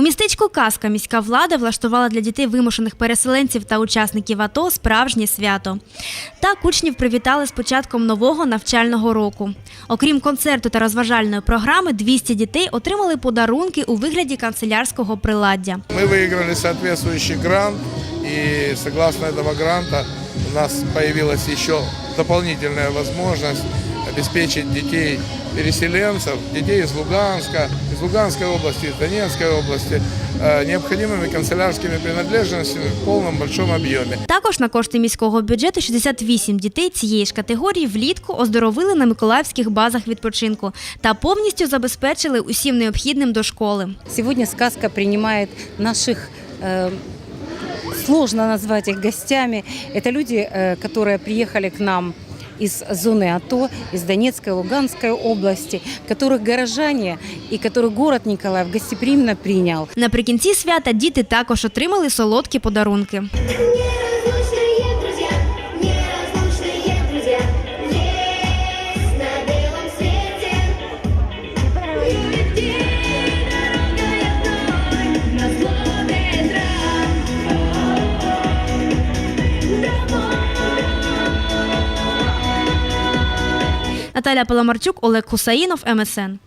У містечку Казка міська влада влаштувала для дітей вимушених переселенців та учасників АТО справжнє свято. Так учнів привітали з початком нового навчального року. Окрім концерту та розважальної програми, 200 дітей отримали подарунки у вигляді канцелярського приладдя. Мы выиграли соответствующий грант, и согласно этого гранта у нас появилась еще дополнительная возможность обеспечить детей переселенцев, детей из Луганска, из Луганской области, из Донецкой области э, необходимыми канцелярскими принадлежностями в полном большом объеме. Також на кошти міського бюджету 68 дітей цієї ж категорії влітку оздоровили на миколаївських базах відпочинку та повністю забезпечили усім необхідним до школи. Сегодня сказка принимает наших э, сложно назвать их гостями. Это люди, э, которые приехали к нам из зоны АТО, из Донецкой, Луганской области, которых горожане и которых город Николаев гостеприимно принял. Наприкінці свята діти також отримали солодкі подарунки. Наталя Паламарчук, Олег Хусаїнов, МСН.